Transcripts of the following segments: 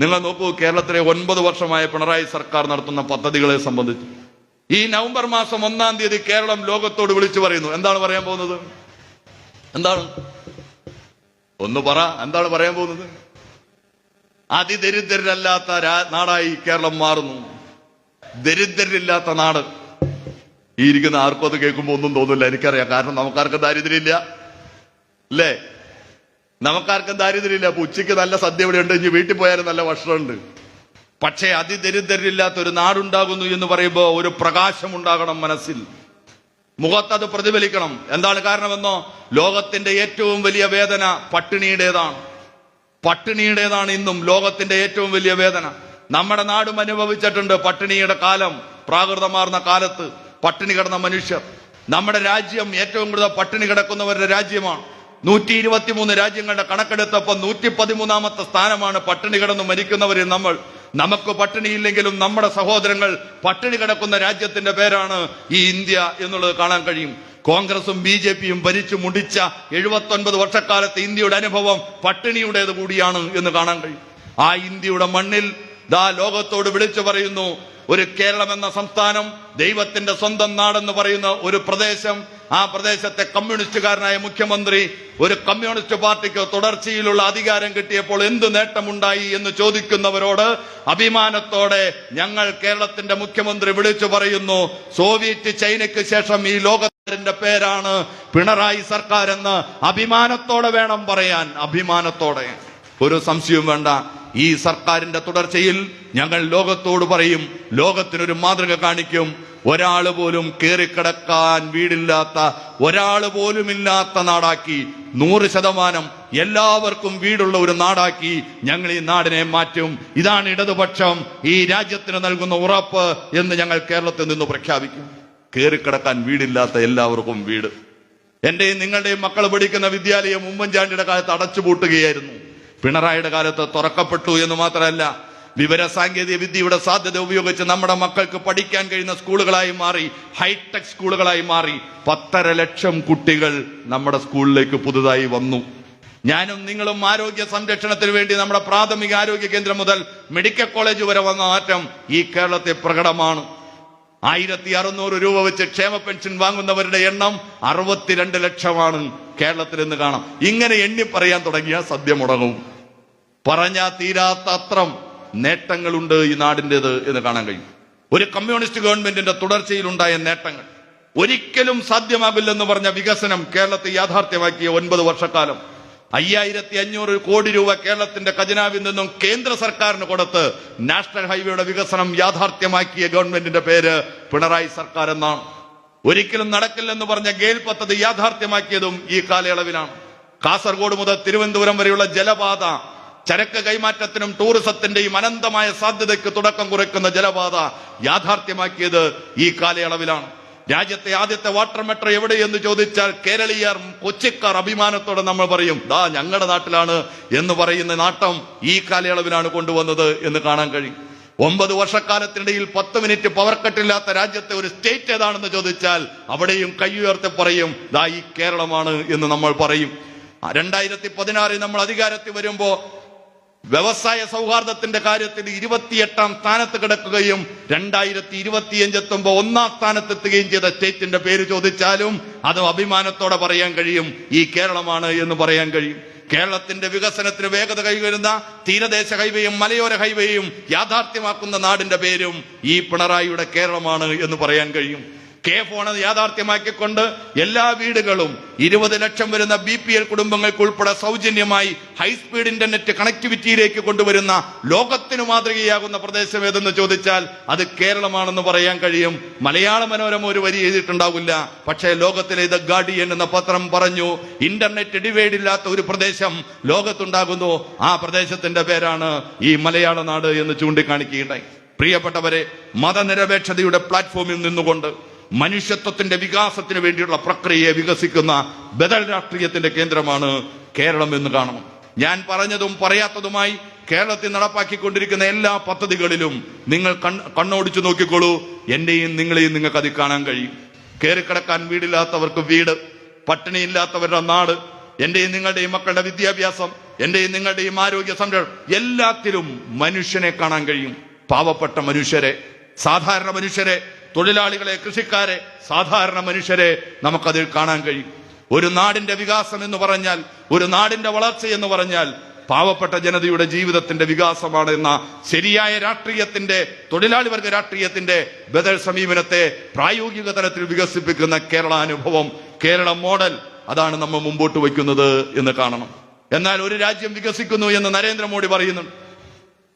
നിങ്ങൾ നോക്കൂ കേരളത്തിലെ ഒൻപത് വർഷമായ പിണറായി സർക്കാർ നടത്തുന്ന പദ്ധതികളെ സംബന്ധിച്ച്. ഈ നവംബർ മാസം ഒന്നാം തീയതി കേരളം ലോകത്തോട് വിളിച്ചു പറയുന്നു. എന്താണ് പറയാൻ പോകുന്നത്? എന്താണ്? ഒന്ന് പറ എന്താണ് പറയാൻ പോകുന്നത്? അതിദരിദ്രരല്ലാത്ത നാടായി കേരളം മാറുന്നു. ദരിദ്രരില്ലാത്ത നാട്. ഈ ഇരിക്കുന്ന ആർക്കും അത് കേൾക്കുമ്പോൾ ഒന്നും തോന്നില്ല. എനിക്കറിയാം. കാരണം നമുക്കാർക്ക് ദാരിദ്ര്യമില്ല. അല്ലേ? നമുക്കാർക്കും ദാരിദ്ര്യമില്ല. അപ്പൊ ഉച്ചയ്ക്ക് നല്ല സദ്യ ഇവിടെ ഉണ്ട്. ഇനി വീട്ടിൽ പോയാലും നല്ല ഭക്ഷണമുണ്ട്. പക്ഷേ അതിദരിദ്രരില്ലാത്ത ഒരു നാടുണ്ടാകുന്നു എന്ന് പറയുമ്പോൾ ഒരു പ്രകാശം ഉണ്ടാകണം മനസ്സിൽ. മുഖത്ത് അത് പ്രതിഫലിക്കണം. എന്താണ് കാരണമെന്നോ? ലോകത്തിന്റെ ഏറ്റവും വലിയ വേദന പട്ടിണിയുടേതാണ്. പട്ടിണിയുടേതാണ് ഇന്നും ലോകത്തിന്റെ ഏറ്റവും വലിയ വേദന. നമ്മുടെ നാടും അനുഭവിച്ചിട്ടുണ്ട് പട്ടിണിയുടെ കാലം പ്രാകൃതമാർന്ന കാലത്ത് പട്ടിണി കിടന്ന മനുഷ്യർ. നമ്മുടെ രാജ്യം ഏറ്റവും കൂടുതൽ പട്ടിണി കിടക്കുന്നവരുടെ രാജ്യമാണ്. നൂറ്റി ഇരുപത്തിമൂന്ന് രാജ്യങ്ങളുടെ കണക്കെടുത്തപ്പോൾ നൂറ്റി പതിമൂന്നാമത്തെ സ്ഥാനമാണ് പട്ടിണി കിടന്ന് മരിക്കുന്നവരിൽ നമ്മൾ. നമുക്ക് പട്ടിണിയില്ലെങ്കിലും നമ്മുടെ സഹോദരങ്ങൾ പട്ടിണി കിടക്കുന്ന രാജ്യത്തിന്റെ പേരാണ് ഈ ഇന്ത്യ എന്നുള്ളത് കാണാൻ കഴിയും. കോൺഗ്രസും ബി ജെ പിയും ഭരിച്ചു മുടിച്ച എഴുപത്തൊൻപത് വർഷക്കാലത്തെ ഇന്ത്യയുടെ അനുഭവം പട്ടിണിയുടേത് കൂടിയാണ് എന്ന് കാണാൻ കഴിയും. ആ ഇന്ത്യയുടെ മണ്ണിൽ ദാ ലോകത്തോട് വിളിച്ചു പറയുന്നു ഒരു കേരളം എന്ന സംസ്ഥാനം ദൈവത്തിന്റെ സ്വന്തം നാടെന്ന് പറയുന്ന ഒരു പ്രദേശം ആ പ്രദേശത്തെ കമ്മ്യൂണിസ്റ്റുകാരനായ മുഖ്യമന്ത്രി ഒരു കമ്മ്യൂണിസ്റ്റ് പാർട്ടിക്ക് തുടർച്ചയിലുള്ള അധികാരം കിട്ടിയപ്പോൾ എന്ത് നേട്ടമുണ്ടായി എന്ന് ചോദിക്കുന്നവരോട് അഭിമാനത്തോടെ ഞങ്ങൾ കേരളത്തിന്റെ മുഖ്യമന്ത്രി വിളിച്ചു പറയുന്നു സോവിയറ്റ് ചൈനയ്ക്ക് ശേഷം ഈ ലോകത്തിന്റെ പേരാണ് പിണറായി സർക്കാർ എന്ന് അഭിമാനത്തോടെ വേണം പറയാൻ. അഭിമാനത്തോടെ. ഒരു സംശയവും വേണ്ട. ഈ സർക്കാരിന്റെ തുടർച്ചയിൽ ഞങ്ങൾ ലോകത്തോട് പറയും ലോകത്തിനൊരു മാതൃക കാണിക്കും. ഒരാൾ പോലും കയറിക്കിടക്കാൻ വീടില്ലാത്ത ഒരാൾ പോലും ഇല്ലാത്ത നാടാക്കി നൂറ് ശതമാനം എല്ലാവർക്കും വീടുള്ള ഒരു നാടാക്കി ഞങ്ങൾ ഈ നാടിനെ മാറ്റും. ഇതാണ് ഇടതുപക്ഷം ഈ രാജ്യത്തിന് നൽകുന്ന ഉറപ്പ് എന്ന് ഞങ്ങൾ കേരളത്തിൽ നിന്ന് പ്രഖ്യാപിക്കും. കയറിക്കിടക്കാൻ വീടില്ലാത്ത എല്ലാവർക്കും വീട്. എന്റെയും നിങ്ങളുടെയും മക്കൾ പഠിക്കുന്ന വിദ്യാലയം ഉമ്മൻചാണ്ടിയുടെ കാലത്ത് അടച്ചുപൂട്ടുകയായിരുന്നു. പിണറായിയുടെ കാലത്ത് തുറക്കപ്പെട്ടു എന്ന് മാത്രമല്ല വിവര സാങ്കേതിക വിദ്യയുടെ സാധ്യത ഉപയോഗിച്ച് നമ്മുടെ മക്കൾക്ക് പഠിക്കാൻ കഴിയുന്ന സ്കൂളുകളായി മാറി ഹൈടെക് സ്കൂളുകളായി മാറി പത്തര ലക്ഷം കുട്ടികൾ നമ്മുടെ സ്കൂളിലേക്ക് പുതുതായി വന്നു. ഞാനും നിങ്ങളും ആരോഗ്യ സംരക്ഷണത്തിന് വേണ്ടി നമ്മുടെ പ്രാഥമിക ആരോഗ്യ കേന്ദ്രം മുതൽ മെഡിക്കൽ കോളേജ് വരെ വന്ന മാറ്റം ഈ കേരളത്തെ പ്രകടമാണ്. ആയിരത്തി അറുന്നൂറ് രൂപ വെച്ച് ക്ഷേമ പെൻഷൻ വാങ്ങുന്നവരുടെ എണ്ണം അറുപത്തിരണ്ട് ലക്ഷമാണ് കേരളത്തിൽ നിന്ന് കാണാം. ഇങ്ങനെ എണ്ണി പറയാൻ തുടങ്ങിയ സദ്യ മുടങ്ങും. പറഞ്ഞാ തീരാത്ത അത്രം നേട്ടങ്ങളുണ്ട് ഈ നാടിന്റെത് എന്ന് കാണാൻ കഴിയും. ഒരു കമ്മ്യൂണിസ്റ്റ് ഗവൺമെന്റിന്റെ തുടർച്ചയിലുണ്ടായ നേട്ടങ്ങൾ ഒരിക്കലും സാധ്യമാകില്ലെന്ന് പറഞ്ഞ വികസനം കേരളത്തെ യാഥാർത്ഥ്യമാക്കിയ ഒൻപത് വർഷക്കാലം. അയ്യായിരത്തി അഞ്ഞൂറ് കോടി രൂപ കേരളത്തിന്റെ ഖജനാവിൽ നിന്നും കേന്ദ്ര സർക്കാരിന് കൊടുത്ത് നാഷണൽ ഹൈവേയുടെ വികസനം യാഥാർത്ഥ്യമാക്കിയ ഗവൺമെന്റിന്റെ പേര് പിണറായി സർക്കാർ എന്നാണ്. ഒരിക്കലും നടക്കില്ലെന്ന് പറഞ്ഞ ഗെയിൽ പദ്ധതി യാഥാർത്ഥ്യമാക്കിയതും ഈ കാലയളവിലാണ്. കാസർഗോഡ് മുതൽ തിരുവനന്തപുരം വരെയുള്ള ജലപാത ചരക്ക് കൈമാറ്റത്തിനും ടൂറിസത്തിന്റെയും അനന്തമായ സാധ്യതയ്ക്ക് തുടക്കം കുറിക്കുന്ന ജലപാത യാഥാർത്ഥ്യമാക്കിയത് ഈ കാലയളവിലാണ്. രാജ്യത്തെ ആദ്യത്തെ വാട്ടർ മെട്രോ എവിടെ എന്ന് ചോദിച്ചാൽ കേരളീയർ കൊച്ചിക്കാർ അഭിമാനത്തോടെ നമ്മൾ പറയും ദാ ഞങ്ങളുടെ നാട്ടിലാണ് എന്ന് പറയുന്ന നാട്ടം ഈ കാലയളവിലാണ് കൊണ്ടുവന്നത് എന്ന് കാണാൻ കഴിയും. ഒമ്പത് വർഷക്കാലത്തിനിടയിൽ പത്ത് മിനിറ്റ് പവർ കട്ടില്ലാത്ത രാജ്യത്തെ ഒരു സ്റ്റേറ്റ് ഏതാണെന്ന് ചോദിച്ചാൽ അവിടെയും കൈയുയർത്തി പറയും ദാ ഈ കേരളമാണ് എന്ന് നമ്മൾ പറയും. രണ്ടായിരത്തി പതിനാറിൽ നമ്മൾ അധികാരത്തിൽ വരുമ്പോ വ്യവസായ സൗഹാർദ്ദത്തിന്റെ കാര്യത്തിൽ ഇരുപത്തിയെട്ടാം സ്ഥാനത്ത് കിടക്കുകയും രണ്ടായിരത്തി ഇരുപത്തിയഞ്ച് എത്തുമ്പോൾ ഒന്നാം സ്ഥാനത്തെത്തുകയും ചെയ്ത സ്റ്റേറ്റിന്റെ പേര് ചോദിച്ചാലും അത് അഭിമാനത്തോടെ പറയാൻ കഴിയും. ഈ കേരളമാണ് എന്ന് പറയാൻ കഴിയും. കേരളത്തിന്റെ വികസനത്തിന് വേഗത കൈവരുന്ന തീരദേശ ഹൈവേയും മലയോര ഹൈവേയും യാഥാർത്ഥ്യമാക്കുന്ന നാടിന്റെ പേരും ഈ പിണറായിയുടെ കേരളമാണ് എന്ന് പറയാൻ കഴിയും. കെ ഫോൺ യാഥാർത്ഥ്യമാക്കിക്കൊണ്ട് എല്ലാ വീടുകളും ഇരുപത് ലക്ഷം വരുന്ന ബി പി എൽ കുടുംബങ്ങൾക്ക് ഉൾപ്പെടെ സൗജന്യമായി ഹൈസ്പീഡ് ഇന്റർനെറ്റ് കണക്ടിവിറ്റിയിലേക്ക് കൊണ്ടുവരുന്ന ലോകത്തിന് മാതൃകയാകുന്ന പ്രദേശം ഏതെന്ന് ചോദിച്ചാൽ അത് കേരളമാണെന്ന് പറയാൻ കഴിയും. മലയാള മനോരമ ഒരു വരി എഴുതിയിട്ടുണ്ടാവില്ല. പക്ഷേ ലോകത്തിലെ ദ ഗാർഡിയൻ എന്ന പത്രം പറഞ്ഞു ഇന്റർനെറ്റ് ഡിവൈഡ് ഇല്ലാത്ത ഒരു പ്രദേശം ലോകത്തുണ്ടാകുന്നു. ആ പ്രദേശത്തിന്റെ പേരാണ് ഈ മലയാള നാട് എന്ന് ചൂണ്ടിക്കാണിക്കുകയുണ്ടായി. പ്രിയപ്പെട്ടവരെ മതനിരപേക്ഷതയുടെ പ്ലാറ്റ്ഫോമിൽ നിന്നുകൊണ്ട് മനുഷ്യത്വത്തിന്റെ വികാസത്തിന് വേണ്ടിയുള്ള പ്രക്രിയയെ വികസിക്കുന്ന ബദൽ രാഷ്ട്രീയത്തിന്റെ കേന്ദ്രമാണ് കേരളം എന്ന് കാണണം. ഞാൻ പറഞ്ഞതും പറയാത്തതുമായി കേരളത്തിൽ നടപ്പാക്കിക്കൊണ്ടിരിക്കുന്ന എല്ലാ പദ്ധതികളിലും നിങ്ങൾ കണ് കണ്ണോടിച്ചു നോക്കിക്കോളൂ. എന്റെയും നിങ്ങളെയും നിങ്ങൾക്ക് അത് കാണാൻ കഴിയും. കയറിക്കിടക്കാൻ വീടില്ലാത്തവർക്ക് വീട് പട്ടിണിയില്ലാത്തവരുടെ നാട് എന്റെയും നിങ്ങളുടെയും മക്കളുടെ വിദ്യാഭ്യാസം എന്റെയും നിങ്ങളുടെയും ആരോഗ്യ സംരക്ഷണം എല്ലാത്തിലും മനുഷ്യനെ കാണാൻ കഴിയും. പാവപ്പെട്ട മനുഷ്യരെ സാധാരണ മനുഷ്യരെ തൊഴിലാളികളെ കൃഷിക്കാരെ സാധാരണ മനുഷ്യരെ നമുക്കതിൽ കാണാൻ കഴിയും. ഒരു നാടിന്റെ വികാസം എന്ന് പറഞ്ഞാൽ ഒരു നാടിന്റെ വളർച്ച എന്ന് പറഞ്ഞാൽ പാവപ്പെട്ട ജനതയുടെ ജീവിതത്തിന്റെ വികാസമാണ് എന്ന ശരിയായ രാഷ്ട്രീയത്തിന്റെ തൊഴിലാളി വർഗ രാഷ്ട്രീയത്തിന്റെ ബദൽ സമീപനത്തെ പ്രായോഗിക തലത്തിൽ വികസിപ്പിക്കുന്ന കേരള അനുഭവം കേരള മോഡൽ അതാണ് നമ്മൾ മുമ്പോട്ട് വയ്ക്കുന്നത് എന്ന് കാണണം. എന്നാൽ ഒരു രാജ്യം വികസിക്കുന്നു എന്ന് നരേന്ദ്രമോദി പറയുന്നുണ്ട്.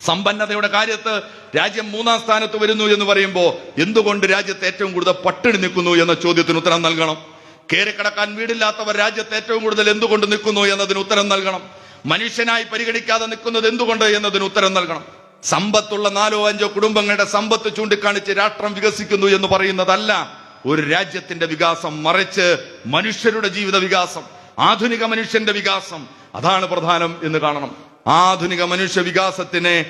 സമ്പന്നതയുടെ കാര്യത്ത് രാജ്യം മൂന്നാം സ്ഥാനത്ത് വരുന്നു എന്ന് പറയുമ്പോൾ എന്തുകൊണ്ട് രാജ്യത്ത് ഏറ്റവും കൂടുതൽ പട്ടിണി നിൽക്കുന്നു എന്ന ചോദ്യത്തിന് ഉത്തരം നൽകണം? കയറിക്കിടക്കാൻ വീടില്ലാത്തവർ രാജ്യത്ത് ഏറ്റവും കൂടുതൽ എന്തുകൊണ്ട് നിൽക്കുന്നു എന്നതിന് ഉത്തരം നൽകണം. മനുഷ്യനായി പരിഗണിക്കാതെ നിൽക്കുന്നത് എന്തുകൊണ്ട് എന്നതിന് ഉത്തരം നൽകണം. സമ്പത്തുള്ള നാലോ അഞ്ചോ കുടുംബങ്ങളുടെ സമ്പത്ത് ചൂണ്ടിക്കാണിച്ച് രാഷ്ട്രം വികസിക്കുന്നു എന്ന് പറയുന്നതല്ല ഒരു രാജ്യത്തിന്റെ വികാസം മറിച്ച് മനുഷ്യരുടെ ജീവിത വികാസം ആധുനിക മനുഷ്യന്റെ വികാസം. അതാണ് പ്രധാനം എന്ന് കാണണം. ആധുനിക മനുഷ്യ വികാസത്തിനെ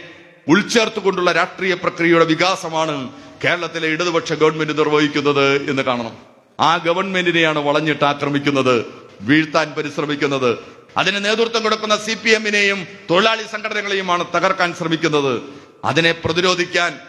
ഉൾച്ചേർത്തുകൊണ്ടുള്ള രാഷ്ട്രീയ പ്രക്രിയയുടെ വികാസമാണ് കേരളത്തിലെ ഇടതുപക്ഷ ഗവൺമെന്റ് നിർവഹിക്കുന്നത് എന്ന് കാണണം. ആ ഗവൺമെന്റിനെയാണ് വളഞ്ഞിട്ട് ആക്രമിക്കുന്നത് വീഴ്ത്താൻ പരിശ്രമിക്കുന്നത്. അതിന് നേതൃത്വം കൊടുക്കുന്ന സി പി എമ്മിനെയും തൊഴിലാളി സംഘടനകളെയുമാണ് തകർക്കാൻ ശ്രമിക്കുന്നത്. അതിനെ പ്രതിരോധിക്കാൻ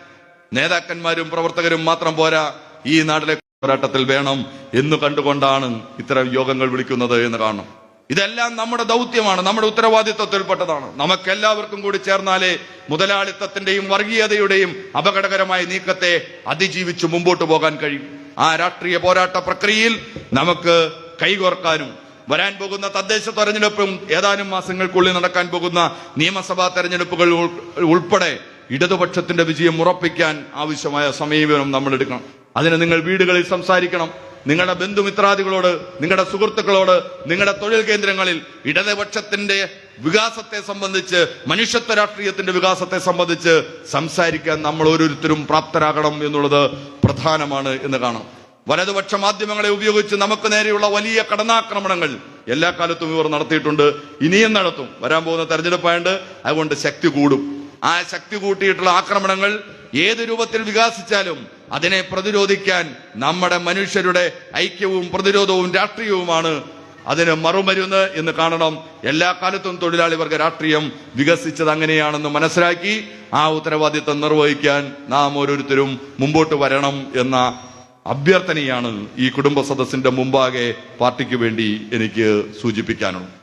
നേതാക്കന്മാരും പ്രവർത്തകരും മാത്രം പോരാ ഈ നാട്ടിലെ പോരാട്ടത്തിൽ വേണം എന്ന് കണ്ടുകൊണ്ടാണ് ഇത്തരം യോഗങ്ങൾ വിളിക്കുന്നത് എന്ന് കാണണം. ഇതെല്ലാം നമ്മുടെ ദൗത്യമാണ് നമ്മുടെ ഉത്തരവാദിത്വത്തിൽപ്പെട്ടതാണ്. നമുക്കെല്ലാവർക്കും കൂടി ചേർന്നാലേ മുതലാളിത്തത്തിന്റെയും വർഗീയതയുടെയും അപകടകരമായ നീക്കത്തെ അതിജീവിച്ച് മുമ്പോട്ട് പോകാൻ കഴിയും. ആ രാഷ്ട്രീയ പോരാട്ട പ്രക്രിയയിൽ നമുക്ക് കൈകോർക്കാനും വരാൻ പോകുന്ന തദ്ദേശ തെരഞ്ഞെടുപ്പും ഏതാനും മാസങ്ങൾക്കുള്ളിൽ നടക്കാൻ പോകുന്ന നിയമസഭാ തെരഞ്ഞെടുപ്പുകൾ ഉൾപ്പെടെ ഇടതുപക്ഷത്തിന്റെ വിജയം ഉറപ്പിക്കാൻ ആവശ്യമായ സമീപനം നമ്മൾ എടുക്കണം. അതിന് നിങ്ങൾ വീടുകളിൽ സംസാരിക്കണം. നിങ്ങളുടെ ബന്ധുമിത്രാദികളോട് നിങ്ങളുടെ സുഹൃത്തുക്കളോട് നിങ്ങളുടെ തൊഴിൽ കേന്ദ്രങ്ങളിൽ ഇടതുപക്ഷത്തിന്റെ വികാസത്തെ സംബന്ധിച്ച് മനുഷ്യത്വ രാഷ്ട്രീയത്തിന്റെ വികാസത്തെ സംബന്ധിച്ച് സംസാരിക്കാൻ നമ്മൾ ഓരോരുത്തരും പ്രാപ്തരാകണം എന്നുള്ളത് പ്രധാനമാണ് എന്ന് കാണാം. വലതുപക്ഷ മാധ്യമങ്ങളെ ഉപയോഗിച്ച് നമുക്ക് നേരെയുള്ള വലിയ കടന്നാക്രമണങ്ങൾ എല്ലാ കാലത്തും ഇവർ നടത്തിയിട്ടുണ്ട്. ഇനിയും നടത്തും. വരാൻ പോകുന്ന തെരഞ്ഞെടുപ്പായണ്ട് അതുകൊണ്ട് ശക്തി കൂടും. ആ ശക്തി കൂട്ടിയിട്ടുള്ള ആക്രമണങ്ങൾ ഏത് രൂപത്തിൽ വികാസിച്ചാലും അതിനെ പ്രതിരോധിക്കാൻ നമ്മുടെ മനുഷ്യരുടെ ഐക്യവും പ്രതിരോധവും രാഷ്ട്രീയവുമാണ് അതിന് മറുമരുന്ന് എന്ന് കാണണം. എല്ലാ കാലത്തും തൊഴിലാളി വർഗ രാഷ്ട്രീയം വികസിച്ചത് അങ്ങനെയാണെന്ന് മനസ്സിലാക്കി ആ ഉത്തരവാദിത്തം നിർവഹിക്കാൻ നാം ഓരോരുത്തരും മുമ്പോട്ട് വരണം എന്ന അഭ്യർത്ഥനയാണ് ഈ കുടുംബ സദസ്സിന്റെ മുമ്പാകെ പാർട്ടിക്ക് വേണ്ടി എനിക്ക് സൂചിപ്പിക്കാനുള്ളത്.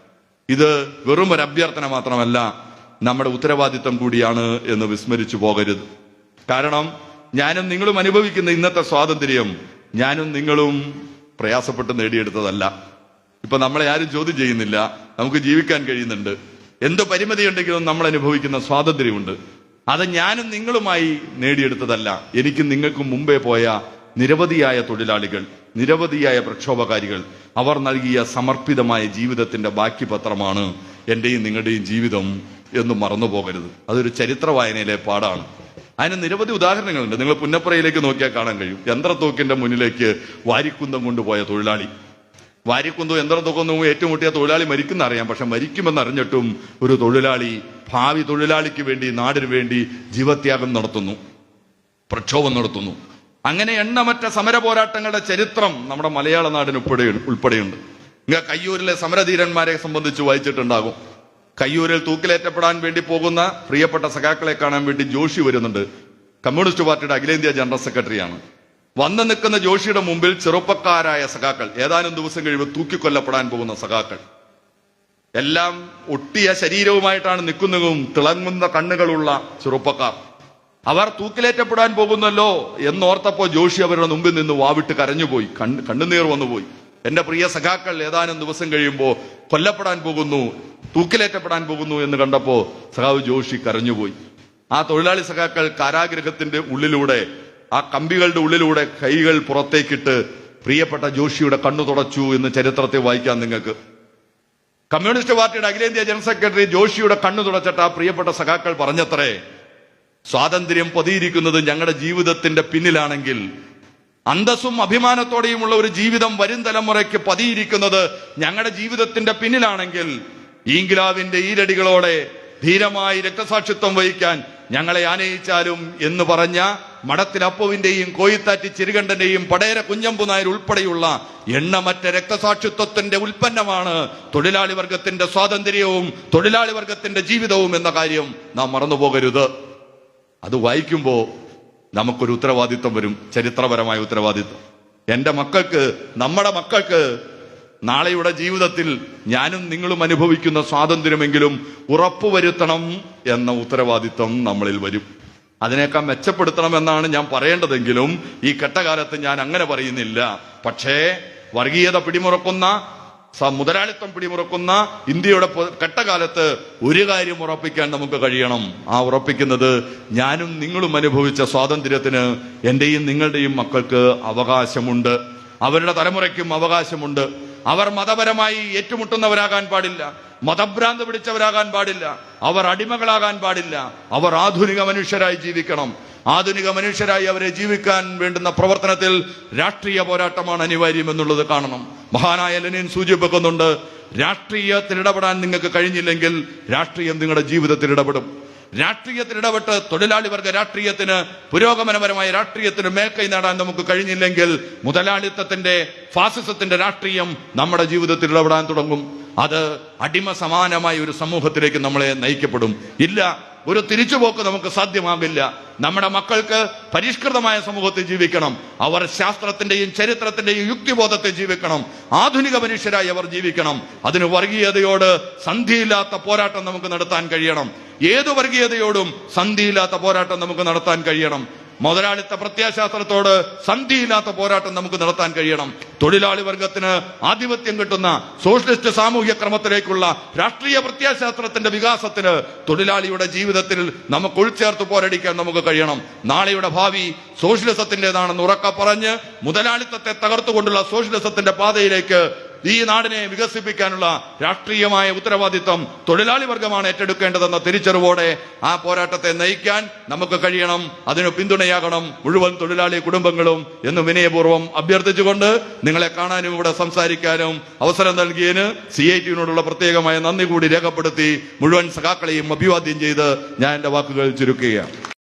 ഇത് വെറും ഒരു അഭ്യർത്ഥന മാത്രമല്ല നമ്മുടെ ഉത്തരവാദിത്തം കൂടിയാണ് എന്ന് വിസ്മരിച്ചു പോകരുത്. കാരണം ഞാനും നിങ്ങളും അനുഭവിക്കുന്ന ഇന്നത്തെ സ്വാതന്ത്ര്യം ഞാനും നിങ്ങളും പ്രയാസപ്പെട്ട് നേടിയെടുത്തതല്ല. ഇപ്പൊ നമ്മളെ ആരും ചോദ്യം ചെയ്യുന്നില്ല. നമുക്ക് ജീവിക്കാൻ കഴിയുന്നുണ്ട്. എന്ത് പരിമിതി ഉണ്ടെങ്കിലും നമ്മൾ അനുഭവിക്കുന്ന സ്വാതന്ത്ര്യമുണ്ട്. അത് ഞാനും നിങ്ങളുമായി നേടിയെടുത്തതല്ല. എനിക്കും നിങ്ങൾക്കും മുമ്പേ പോയ നിരവധിയായ തൊഴിലാളികൾ നിരവധിയായ പ്രക്ഷോഭകാരികൾ അവർ നൽകിയ സമർപ്പിതമായ ജീവിതത്തിന്റെ ബാക്കി പത്രമാണ് എന്റെയും നിങ്ങളുടെയും ജീവിതം എന്ന് മറന്നു പോകരുത് അതൊരു ചരിത്ര വായനയിലെ പാടാണ് അതിന് നിരവധി ഉദാഹരണങ്ങളുണ്ട്. നിങ്ങൾ പുന്നപ്പുറയിലേക്ക് നോക്കിയാൽ കാണാൻ കഴിയും. യന്ത്രത്തോക്കിന്റെ മുന്നിലേക്ക് വാരിക്കുന്തം കൊണ്ടുപോയ തൊഴിലാളി. വാരിക്കുന്തവും ഏറ്റവും ഏറ്റുമുട്ടിയ തൊഴിലാളി മരിക്കുന്ന അറിയാം. പക്ഷെ മരിക്കുമെന്ന് അറിഞ്ഞിട്ടും ഒരു തൊഴിലാളി ഭാവി തൊഴിലാളിക്ക് വേണ്ടി നാടിന് വേണ്ടി ജീവത്യാഗം നടത്തുന്നു. പ്രക്ഷോഭം നടത്തുന്നു. അങ്ങനെ എണ്ണമറ്റ സമര പോരാട്ടങ്ങളുടെ ചരിത്രം നമ്മുടെ മലയാള നാടിന് ഉൾപ്പെടെ ഉൾപ്പെടെയുണ്ട്. ഇങ്ങ കയ്യൂരിലെ സമരധീരന്മാരെ സംബന്ധിച്ച് വായിച്ചിട്ടുണ്ടാകും. കയ്യൂരിൽ തൂക്കിലേറ്റപ്പെടാൻ വേണ്ടി പോകുന്ന പ്രിയപ്പെട്ട സഖാക്കളെ കാണാൻ വേണ്ടി ജോഷി വരുന്നുണ്ട്. കമ്മ്യൂണിസ്റ്റ് പാർട്ടിയുടെ അഖിലേന്ത്യാ ജനറൽ സെക്രട്ടറിയാണ്. വന്നു നിൽക്കുന്ന ജോഷിയുടെ മുമ്പിൽ ചെറുപ്പക്കാരായ സഖാക്കൾ ഏതാനും ദിവസം കഴിയുമ്പോൾ തൂക്കിക്കൊല്ലപ്പെടാൻ പോകുന്ന സഖാക്കൾ. എല്ലാം ഒട്ടിയ ശരീരവുമായിട്ടാണ് നിൽക്കുന്നതും തിളങ്ങുന്ന കണ്ണുകളുള്ള ചെറുപ്പക്കാർ. അവർ തൂക്കിലേറ്റപ്പെടാൻ പോകുന്നല്ലോ എന്നോർത്തപ്പോ ജോഷി അവരുടെ മുമ്പിൽ നിന്ന് വാവിട്ട് കരഞ്ഞുപോയി. കണ്ണ് കണ്ണുനീർ വന്നുപോയി. എന്റെ പ്രിയ സഖാക്കൾ ഏതാനും ദിവസം കഴിയുമ്പോൾ കൊല്ലപ്പെടാൻ പോകുന്നു. തൂക്കിലേറ്റപ്പെടാൻ പോകുന്നു എന്ന് കണ്ടപ്പോ സഖാവ് ജോഷി കരഞ്ഞുപോയി. ആ തൊഴിലാളി സഖാക്കൾ കാരാഗ്രഹത്തിന്റെ ഉള്ളിലൂടെ ആ കമ്പികളുടെ ഉള്ളിലൂടെ കൈകൾ പുറത്തേക്കിട്ട് പ്രിയപ്പെട്ട ജോഷിയുടെ കണ്ണു തുടച്ചു എന്ന് ചരിത്രത്തെ വായിക്കാം നിങ്ങൾക്ക്. കമ്മ്യൂണിസ്റ്റ് പാർട്ടിയുടെ അഖിലേന്ത്യാ ജനറൽ സെക്രട്ടറി ജോഷിയുടെ കണ്ണു തുടച്ചിട്ട് ആ പ്രിയപ്പെട്ട സഖാക്കൾ പറഞ്ഞത്രേ സ്വാതന്ത്ര്യം പൊതിയിരിക്കുന്നത് ഞങ്ങളുടെ ജീവിതത്തിന്റെ പിന്നിലാണെങ്കിൽ അന്തസ്സും അഭിമാനത്തോടെയുമുള്ള ഒരു ജീവിതം വരും തലമുറയ്ക്ക് പതിയിരിക്കുന്നത് ഞങ്ങളുടെ ജീവിതത്തിന്റെ പിന്നിലാണെങ്കിൽ ഈങ്കിലാവിന്റെ ഈരടികളോടെ ധീരമായി രക്തസാക്ഷിത്വം വഹിക്കാൻ ഞങ്ങളെ ആനയിച്ചാലും എന്ന് പറഞ്ഞ മഠത്തിൽ അപ്പുവിന്റെയും കോയിത്താറ്റി ചിരുകണ്ഠന്റെയും പടയര കുഞ്ഞമ്പു നായർ ഉൾപ്പെടെയുള്ള എണ്ണമറ്റ രക്തസാക്ഷിത്വത്തിന്റെ ഉൽപ്പന്നമാണ് തൊഴിലാളി വർഗത്തിന്റെ സ്വാതന്ത്ര്യവും തൊഴിലാളി വർഗത്തിന്റെ ജീവിതവും എന്ന കാര്യം നാം മറന്നുപോകരുത്. അത് വായിക്കുമ്പോൾ നമുക്കൊരു ഉത്തരവാദിത്വം വരും ചരിത്രപരമായ ഉത്തരവാദിത്വം. എന്റെ മക്കൾക്ക് നമ്മുടെ മക്കൾക്ക് നാളെയുടെ ജീവിതത്തിൽ ഞാനും നിങ്ങളും അനുഭവിക്കുന്ന സ്വാതന്ത്ര്യമെങ്കിലും ഉറപ്പുവരുത്തണം എന്ന ഉത്തരവാദിത്വം നമ്മളിൽ വരും. അതിനേക്കാൾ മെച്ചപ്പെടുത്തണമെന്നാണ് ഞാൻ പറയേണ്ടതെങ്കിലും ഈ കെട്ടകാലത്ത് ഞാൻ അങ്ങനെ പറയുന്നില്ല. പക്ഷേ വർഗീയത പിടിമുറക്കുന്ന മുതലാളിത്തം പിടിമുറക്കുന്ന ഇന്ത്യയുടെ ഘട്ടകാലത്ത് ഒരു കാര്യം ഉറപ്പിക്കാൻ നമുക്ക് കഴിയണം. ആ ഉറപ്പിക്കുന്നത് ഞാനും നിങ്ങളും അനുഭവിച്ച സ്വാതന്ത്ര്യത്തിന് എന്റെയും നിങ്ങളുടെയും മക്കൾക്ക് അവകാശമുണ്ട്. അവരുടെ തലമുറയ്ക്കും അവകാശമുണ്ട്. അവർ മതപരമായി ഏറ്റുമുട്ടുന്നവരാകാൻ പാടില്ല. മതഭ്രാന്ത് പിടിച്ചവരാകാൻ പാടില്ല. അവർ അടിമകളാകാൻ പാടില്ല. അവർ ആധുനിക മനുഷ്യരായി ജീവിക്കണം. ആധുനിക മനുഷ്യരായി അവരെ ജീവിക്കാൻ വേണ്ടുന്ന പ്രവർത്തനത്തിൽ രാഷ്ട്രീയ പോരാട്ടമാണ് അനിവാര്യം എന്നുള്ളത് കാണണം. മഹാനായ ലെനിൻ സൂചിപ്പിക്കുന്നുണ്ട് രാഷ്ട്രീയത്തിൽ ഇടപെടാൻ നിങ്ങൾക്ക് കഴിഞ്ഞില്ലെങ്കിൽ രാഷ്ട്രീയം നിങ്ങളുടെ ജീവിതത്തിൽ ഇടപെടും. രാഷ്ട്രീയത്തിൽ ഇടപെട്ട് തൊഴിലാളി വർഗ രാഷ്ട്രീയത്തിന് പുരോഗമനപരമായ രാഷ്ട്രീയത്തിന് മേൽക്കൈ നേടാൻ നമുക്ക് കഴിഞ്ഞില്ലെങ്കിൽ മുതലാളിത്തത്തിന്റെ ഫാസിസത്തിന്റെ രാഷ്ട്രീയം നമ്മുടെ ജീവിതത്തിൽ ഇടപെടാൻ തുടങ്ങും. അത് അടിമ സമാനമായ ഒരു സമൂഹത്തിലേക്ക് നമ്മളെ നയിക്കപ്പെടും. ഇല്ല ഒരു തിരിച്ചുപോക്ക് നമുക്ക് സാധ്യമാകില്ല. നമ്മുടെ മക്കൾക്ക് പരിഷ്കൃതമായ സമൂഹത്തിൽ ജീവിക്കണം. അവർ ശാസ്ത്രത്തിന്റെയും ചരിത്രത്തിന്റെയും യുക്തിബോധത്തെ ജീവിക്കണം. ആധുനിക മനുഷ്യരായി അവർ ജീവിക്കണം. അതിന് വർഗീയതയോട് സന്ധിയില്ലാത്ത പോരാട്ടം നമുക്ക് നടത്താൻ കഴിയണം. ഏതു വർഗീയതയോടും സന്ധിയില്ലാത്ത പോരാട്ടം നമുക്ക് നടത്താൻ കഴിയണം. മുതലാളിത്ത പ്രത്യാശാസ്ത്രത്തോട് സന്ധിയില്ലാത്ത പോരാട്ടം നമുക്ക് നടത്താൻ കഴിയണം. തൊഴിലാളി വർഗത്തിന് ആധിപത്യം കിട്ടുന്ന സോഷ്യലിസ്റ്റ് സാമൂഹ്യ ക്രമത്തിലേക്കുള്ള രാഷ്ട്രീയ പ്രത്യാശാസ്ത്രത്തിന്റെ വികാസത്തിന് തൊഴിലാളിയുടെ ജീവിതത്തിൽ നമുക്ക് ഉൾച്ചേർത്ത് പോരടിക്കാൻ നമുക്ക് കഴിയണം. നാളെയുടെ ഭാവി സോഷ്യലിസത്തിന്റേതാണെന്ന് ഉറക്ക പറഞ്ഞ് മുതലാളിത്തത്തെ തകർത്തുകൊണ്ടുള്ള സോഷ്യലിസത്തിന്റെ പാതയിലേക്ക് ഈ നാടിനെ വികസിപ്പിക്കാനുള്ള രാഷ്ട്രീയമായ ഉത്തരവാദിത്വം തൊഴിലാളി വർഗമാണ് ഏറ്റെടുക്കേണ്ടതെന്ന തിരിച്ചറിവോടെ ആ പോരാട്ടത്തെ നയിക്കാൻ നമുക്ക് കഴിയണം. അതിന് പിന്തുണയാകണം മുഴുവൻ തൊഴിലാളി കുടുംബങ്ങളും എന്ന് വിനയപൂർവം അഭ്യർത്ഥിച്ചുകൊണ്ട് നിങ്ങളെ കാണാനും ഇവിടെ സംസാരിക്കാനും അവസരം നൽകിയതിന് സി ഐ ടിയിനോടുള്ള പ്രത്യേകമായ നന്ദി കൂടി രേഖപ്പെടുത്തി മുഴുവൻ സഖാക്കളെയും അഭിവാദ്യം ചെയ്ത് ഞാൻ എന്റെ വാക്കുകൾ ചുരുക്കുകയാണ്.